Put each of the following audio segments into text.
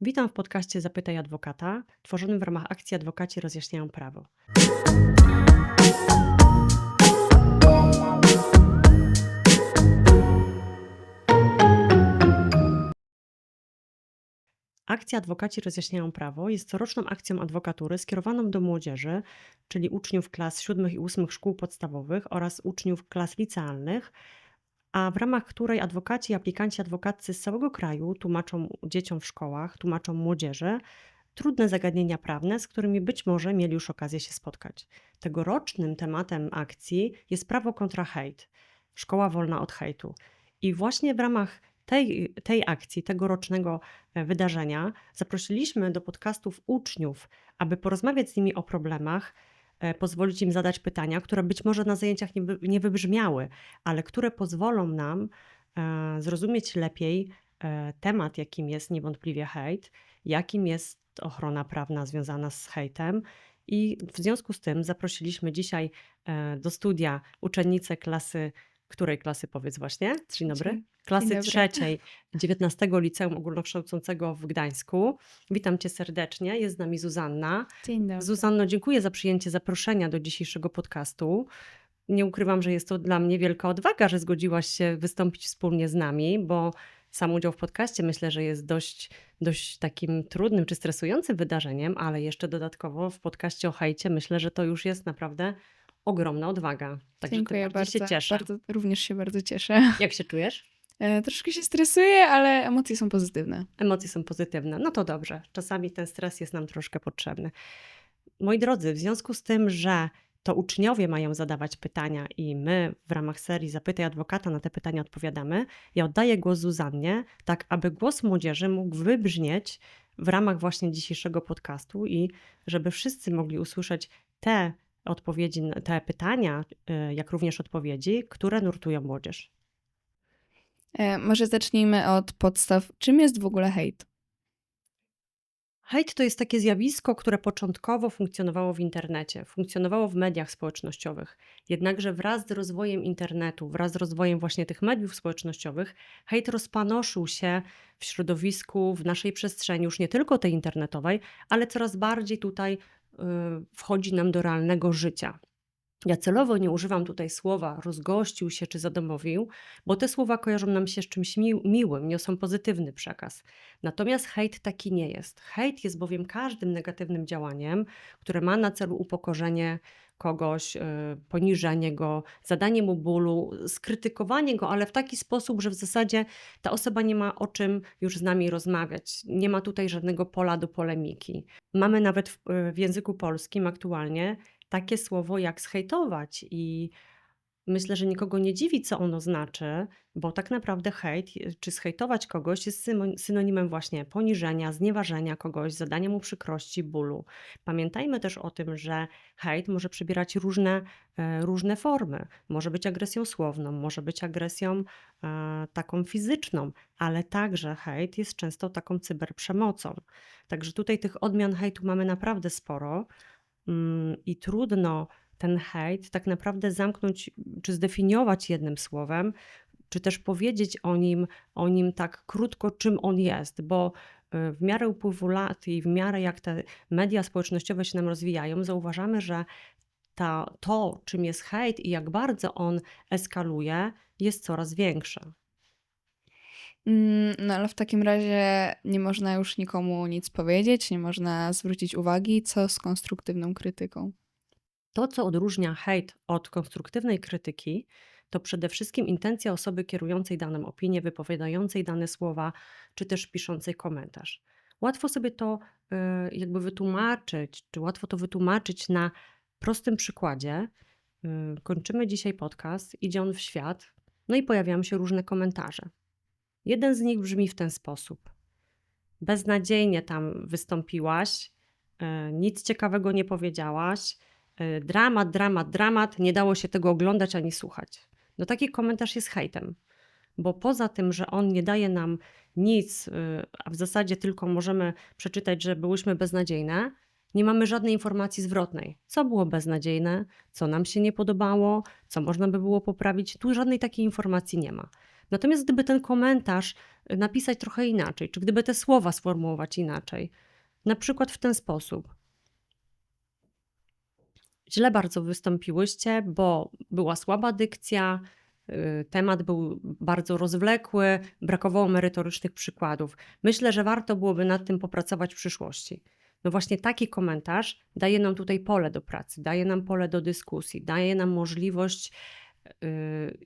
Witam w podcaście Zapytaj Adwokata, tworzonym w ramach akcji Adwokaci rozjaśniają prawo. Akcja Adwokaci rozjaśniają prawo jest coroczną akcją adwokatury skierowaną do młodzieży, czyli uczniów klas 7 i 8 szkół podstawowych oraz uczniów klas licealnych, a w ramach której adwokaci i aplikanci adwokaccy z całego kraju tłumaczą dzieciom w szkołach, tłumaczą młodzieży trudne zagadnienia prawne, z którymi być może mieli już okazję się spotkać. Tegorocznym tematem akcji jest prawo kontra hejt, szkoła wolna od hejtu. I właśnie w ramach tej, tej akcji, tegorocznego e, wydarzenia, zaprosiliśmy do podcastów uczniów, aby porozmawiać z nimi o problemach, pozwolić im zadać pytania, które być może na zajęciach nie, nie wybrzmiały, ale które pozwolą nam e, zrozumieć lepiej temat, jakim jest niewątpliwie hejt, jakim jest ochrona prawna związana z hejtem. I w związku z tym zaprosiliśmy dzisiaj do studia uczennicę klasy której klasy powiedz właśnie? Dzień dobry. Klasy trzeciej 19 Liceum Ogólnokształcącego w Gdańsku. Witam cię serdecznie. Jest z nami Zuzanna. Dzień dobry. Zuzanno, dziękuję za przyjęcie zaproszenia do dzisiejszego podcastu. Nie ukrywam, że jest to dla mnie wielka odwaga, że zgodziłaś się wystąpić wspólnie z nami, bo sam udział w podcaście myślę, że jest dość, dość takim trudnym czy stresującym wydarzeniem, ale jeszcze dodatkowo w podcaście o hajcie myślę, że to już jest naprawdę ogromna odwaga. Także Dziękuję bardzo. się cieszę. Bardzo, również się bardzo cieszę. Jak się czujesz? E, troszkę się stresuję, ale emocje są pozytywne. Emocje są pozytywne. No to dobrze. Czasami ten stres jest nam troszkę potrzebny. Moi drodzy, w związku z tym, że to uczniowie mają zadawać pytania i my w ramach serii Zapytaj Adwokata na te pytania odpowiadamy, ja oddaję głos Zuzannie, tak aby głos młodzieży mógł wybrzmieć w ramach właśnie dzisiejszego podcastu i żeby wszyscy mogli usłyszeć te odpowiedzi te pytania, y, jak również odpowiedzi, które nurtują młodzież. E, może zacznijmy od podstaw. Czym jest w ogóle hejt? Hejt to jest takie zjawisko, które początkowo funkcjonowało w internecie, funkcjonowało w mediach społecznościowych. Jednakże wraz z rozwojem internetu, wraz z rozwojem właśnie tych mediów społecznościowych, hejt rozpanoszył się w środowisku, w naszej przestrzeni, już nie tylko tej internetowej, ale coraz bardziej tutaj Y, wchodzi nam do realnego życia. Ja celowo nie używam tutaj słowa rozgościł się czy zadomowił, bo te słowa kojarzą nam się z czymś mi miłym, niosą pozytywny przekaz. Natomiast hejt taki nie jest. Hejt jest bowiem każdym negatywnym działaniem, które ma na celu upokorzenie kogoś, y, poniżenie go, zadanie mu bólu, skrytykowanie go, ale w taki sposób, że w zasadzie ta osoba nie ma o czym już z nami rozmawiać. Nie ma tutaj żadnego pola do polemiki. Mamy nawet w, y, w języku polskim aktualnie takie słowo jak zhejtować i Myślę, że nikogo nie dziwi, co ono znaczy, bo tak naprawdę hejt, y, czy zhejtować kogoś jest synonimem właśnie poniżenia, znieważenia kogoś, zadania mu przykrości, bólu. Pamiętajmy też o tym, że hejt może przybierać różne, e, różne formy. Może być agresją słowną, może być agresją e, taką fizyczną, ale także hejt jest często taką cyberprzemocą. Także tutaj tych odmian hejtu mamy naprawdę sporo i trudno ten hejt tak naprawdę zamknąć czy zdefiniować jednym słowem, czy też powiedzieć o nim, o nim tak krótko, czym on jest, bo y, w miarę upływu lat i w miarę jak te media społecznościowe się nam rozwijają, zauważamy, że ta, to, czym jest hejt i jak bardzo on eskaluje, jest coraz większe. Mm, no ale w takim razie nie można już nikomu nic powiedzieć, nie można zwrócić uwagi, co z konstruktywną krytyką. To, co odróżnia hejt od konstruktywnej krytyki, to przede wszystkim intencja osoby kierującej daną opinię, wypowiadającej dane słowa, czy też piszącej komentarz. Łatwo sobie to y, jakby wytłumaczyć, czy łatwo to wytłumaczyć na prostym przykładzie. Y, kończymy dzisiaj podcast, idzie on w świat, no i pojawiają się różne komentarze. Jeden z nich brzmi w ten sposób: Beznadziejnie tam wystąpiłaś, y, nic ciekawego nie powiedziałaś, E, dramat, dramat, dramat, nie dało się tego oglądać ani słuchać. No taki komentarz jest hejtem, bo poza tym, że on nie daje nam nic, e, a w zasadzie tylko możemy przeczytać, że byłyśmy beznadziejne, nie mamy żadnej informacji zwrotnej. Co było beznadziejne, co nam się nie podobało, co można by było poprawić, tu żadnej takiej informacji nie ma. Natomiast gdyby ten komentarz y, napisać trochę inaczej, czy gdyby te słowa sformułować inaczej, na przykład w ten sposób. Źle bardzo wystąpiłyście, bo była słaba dykcja, y, temat był bardzo rozwlekły, brakowało merytorycznych przykładów. Myślę, że warto byłoby nad tym popracować w przyszłości. No właśnie taki komentarz daje nam tutaj pole do pracy, daje nam pole do dyskusji, daje nam możliwość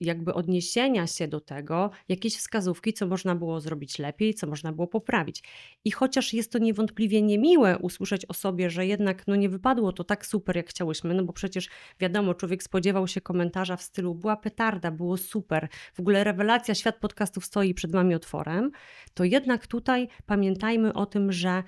jakby odniesienia się do tego, jakieś wskazówki, co można było zrobić lepiej, co można było poprawić. I chociaż jest to niewątpliwie niemiłe usłyszeć o sobie, że jednak no nie wypadło to tak super, jak chciałyśmy, no bo przecież wiadomo, człowiek spodziewał się komentarza w stylu była petarda, było super, w ogóle rewelacja, świat podcastów stoi przed wami otworem, to jednak tutaj pamiętajmy o tym, że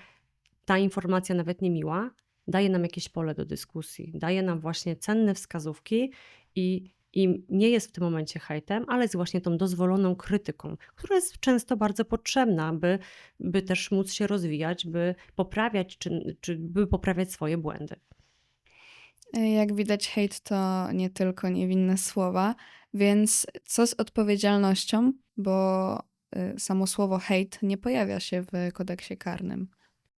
ta informacja nawet niemiła daje nam jakieś pole do dyskusji, daje nam właśnie cenne wskazówki i, i nie jest w tym momencie hejtem, ale jest właśnie tą dozwoloną krytyką, która jest często bardzo potrzebna, by, by też móc się rozwijać, by poprawiać, czy, czy by poprawiać swoje błędy. E, Jak widać, hejt to nie tylko niewinne słowa, więc co z odpowiedzialnością, bo y, samo słowo hejt nie pojawia się w kodeksie karnym.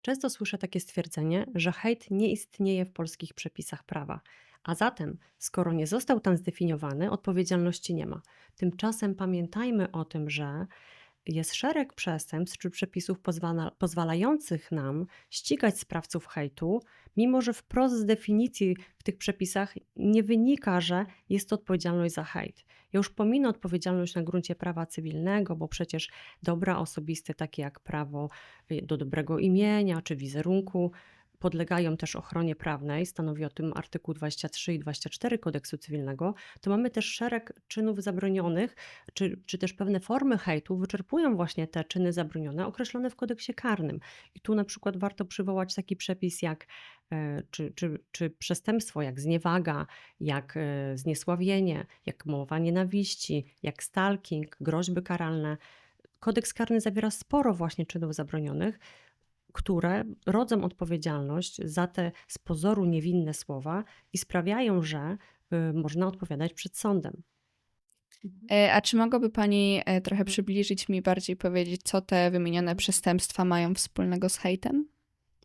Często słyszę takie stwierdzenie, że hejt nie istnieje w polskich przepisach prawa. A zatem, skoro nie został tam zdefiniowany, odpowiedzialności nie ma. Tymczasem pamiętajmy o tym, że jest szereg przestępstw czy przepisów pozwala, pozwalających nam ścigać sprawców hejtu, mimo że wprost z definicji w tych przepisach nie wynika, że jest to odpowiedzialność za hejt. Ja już pominę odpowiedzialność na gruncie prawa cywilnego, bo przecież dobra osobiste, takie jak prawo do dobrego imienia czy wizerunku, podlegają też ochronie prawnej, stanowi o tym artykuł 23 i 24 kodeksu cywilnego, to mamy też szereg czynów zabronionych, czy, czy też pewne formy hejtu wyczerpują właśnie te czyny zabronione określone w kodeksie karnym. I tu na przykład warto przywołać taki przepis jak e, czy, czy, czy przestępstwo jak zniewaga, jak e, zniesławienie, jak mowa nienawiści, jak stalking, groźby karalne. Kodeks karny zawiera sporo właśnie czynów zabronionych, które rodzą odpowiedzialność za te z pozoru niewinne słowa i sprawiają, że y, można odpowiadać przed sądem. E, A czy mogłaby Pani e, trochę przybliżyć mi, bardziej powiedzieć, co te wymienione przestępstwa mają wspólnego z hejtem?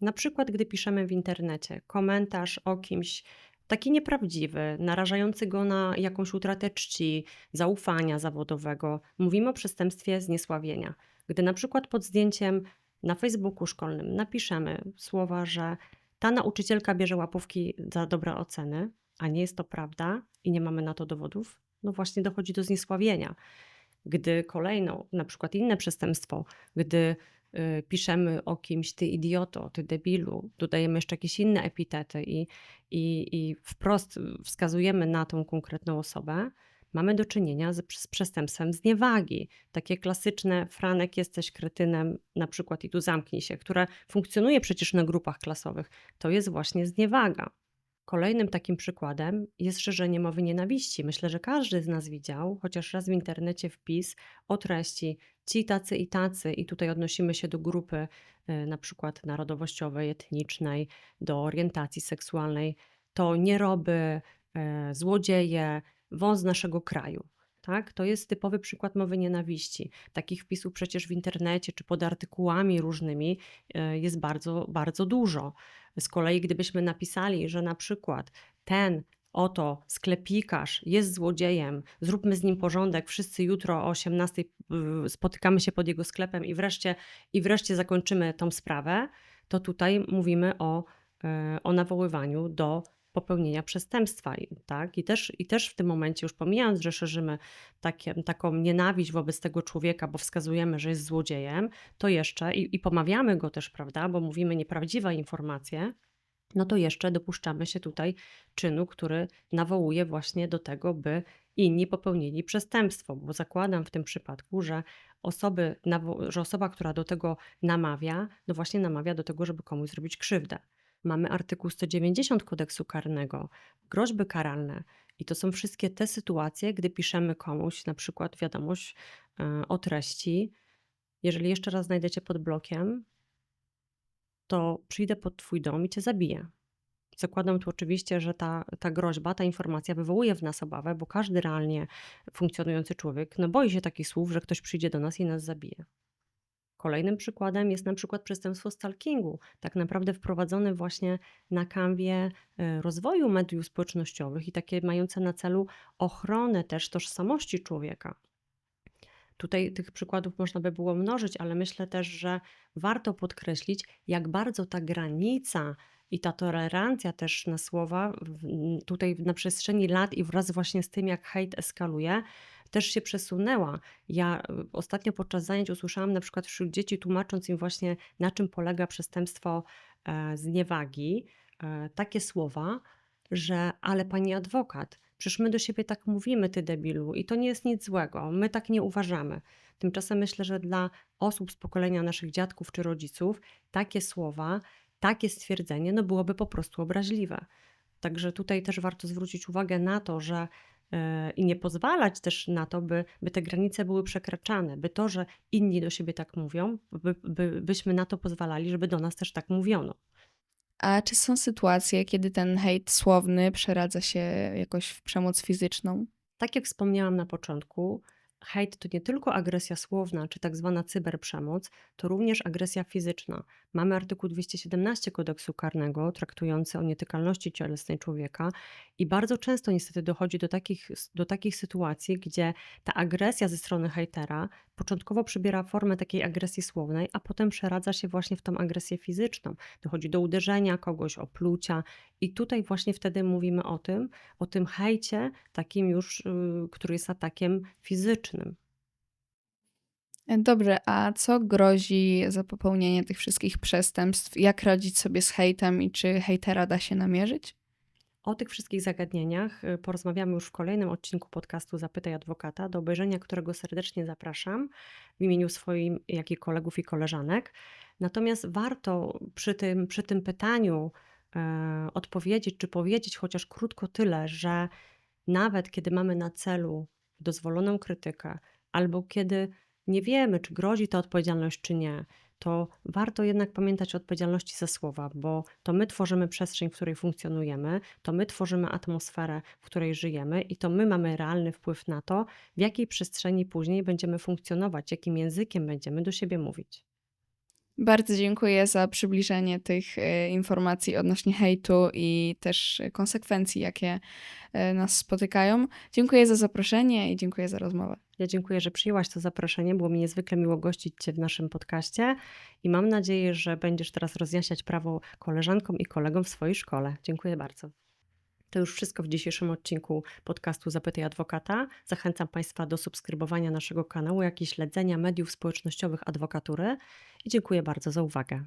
Na przykład, gdy piszemy w internecie komentarz o kimś taki nieprawdziwy, narażający go na jakąś utratę czci, zaufania zawodowego, mówimy o przestępstwie zniesławienia. Gdy na przykład pod zdjęciem na Facebooku szkolnym napiszemy słowa, że ta nauczycielka bierze łapówki za dobre oceny, a nie jest to prawda i nie mamy na to dowodów, no właśnie dochodzi do zniesławienia. Gdy kolejną, na przykład inne przestępstwo, gdy y, piszemy o kimś, ty idioto, ty debilu, dodajemy jeszcze jakieś inne epitety i, i, i wprost wskazujemy na tą konkretną osobę, mamy do czynienia z, z przestępstwem zniewagi. Takie klasyczne, Franek, jesteś kretynem, na przykład i tu zamknij się, które funkcjonuje przecież na grupach klasowych. To jest właśnie zniewaga. Kolejnym takim przykładem jest szerzenie mowy nienawiści. Myślę, że każdy z nas widział, chociaż raz w internecie wpis o treści ci tacy i tacy, i tutaj odnosimy się do grupy y, na przykład narodowościowej, etnicznej, do orientacji seksualnej. To nieroby, y, złodzieje, wąs naszego kraju. Tak? To jest typowy przykład mowy nienawiści. Takich wpisów przecież w internecie czy pod artykułami różnymi y, jest bardzo, bardzo dużo. Z kolei, gdybyśmy napisali, że na przykład ten oto sklepikarz jest złodziejem, zróbmy z nim porządek, wszyscy jutro o 18 y, spotykamy się pod jego sklepem i wreszcie, i wreszcie zakończymy tą sprawę, to tutaj mówimy o, y, o nawoływaniu do popełnienia przestępstwa. Tak? I, też, I też w tym momencie, już pomijając, że szerzymy takie, taką nienawiść wobec tego człowieka, bo wskazujemy, że jest złodziejem, to jeszcze i, i pomawiamy go też, prawda, bo mówimy nieprawdziwe informacje, no to jeszcze dopuszczamy się tutaj czynu, który nawołuje właśnie do tego, by inni popełnili przestępstwo, bo zakładam w tym przypadku, że, osoby, że osoba, która do tego namawia, no właśnie namawia do tego, żeby komuś zrobić krzywdę. Mamy artykuł 190 kodeksu karnego, groźby karalne. I to są wszystkie te sytuacje, gdy piszemy komuś na przykład wiadomość e, o treści. Jeżeli jeszcze raz znajdę cię pod blokiem, to przyjdę pod twój dom i cię zabiję. Zakładam tu oczywiście, że ta, ta groźba, ta informacja wywołuje w nas obawę, bo każdy realnie funkcjonujący człowiek no, boi się takich słów, że ktoś przyjdzie do nas i nas zabije. Kolejnym przykładem jest na przykład przestępstwo stalkingu, tak naprawdę wprowadzone właśnie na kanwie e, rozwoju mediów społecznościowych i takie mające na celu ochronę też tożsamości człowieka. Tutaj tych przykładów można by było mnożyć, ale myślę też, że warto podkreślić, jak bardzo ta granica i ta tolerancja też na słowa tutaj na przestrzeni lat i wraz właśnie z tym, jak hejt eskaluje, też się przesunęła. Ja y, ostatnio podczas zajęć usłyszałam na przykład wśród dzieci, tłumacząc im właśnie, na czym polega przestępstwo e, zniewagi, e, takie słowa, że ale pani adwokat, przecież my do siebie tak mówimy, ty debilu, i to nie jest nic złego, my tak nie uważamy. Tymczasem myślę, że dla osób z pokolenia naszych dziadków czy rodziców takie słowa, takie stwierdzenie no byłoby po prostu obraźliwe. Także tutaj też warto zwrócić uwagę na to, że i nie pozwalać też na to, by, by te granice były przekraczane, by to, że inni do siebie tak mówią, by, by, byśmy na to pozwalali, żeby do nas też tak mówiono. A czy są sytuacje, kiedy ten hejt słowny przeradza się jakoś w przemoc fizyczną? Tak jak wspomniałam na początku, hejt to nie tylko agresja słowna czy tak zwana cyberprzemoc, to również agresja fizyczna. Mamy artykuł 217 kodeksu karnego traktujący o nietykalności cielesnej człowieka i bardzo często niestety dochodzi do takich, do takich sytuacji, gdzie ta agresja ze strony hejtera początkowo przybiera formę takiej agresji słownej, a potem przeradza się właśnie w tą agresję fizyczną. Dochodzi do uderzenia kogoś, oplucia i tutaj właśnie wtedy mówimy o tym, o tym hejcie takim już, y, który jest atakiem fizycznym. E, Dobrze, a co grozi za popełnienie tych wszystkich przestępstw? Jak radzić sobie z hejtem i czy hejtera da się namierzyć? O tych wszystkich zagadnieniach y, porozmawiamy już w kolejnym odcinku podcastu Zapytaj Adwokata, do obejrzenia którego serdecznie zapraszam w imieniu swoim, jak i kolegów i koleżanek. Natomiast warto przy tym, przy tym pytaniu e, odpowiedzieć, czy powiedzieć chociaż krótko tyle, że nawet kiedy mamy na celu dozwoloną krytykę, albo kiedy nie wiemy, czy grozi ta odpowiedzialność, czy nie, to warto jednak pamiętać o odpowiedzialności za słowa, bo to my tworzymy przestrzeń, w której funkcjonujemy, to my tworzymy atmosferę, w której żyjemy i to my mamy realny wpływ na to, w jakiej przestrzeni później będziemy funkcjonować, jakim językiem będziemy do siebie mówić. Bardzo dziękuję za przybliżenie tych e, informacji odnośnie hejtu i też konsekwencji, jakie e, nas spotykają. Dziękuję za zaproszenie i dziękuję za rozmowę. Ja dziękuję, że przyjęłaś to zaproszenie. Było mi niezwykle miło gościć Cię w naszym podcaście i mam nadzieję, że będziesz teraz rozjaśniać prawo koleżankom i kolegom w swojej szkole. Dziękuję bardzo. To już wszystko w dzisiejszym odcinku podcastu Zapytaj Adwokata. Zachęcam Państwa do subskrybowania naszego kanału, jak i śledzenia mediów społecznościowych adwokatury i dziękuję bardzo za uwagę.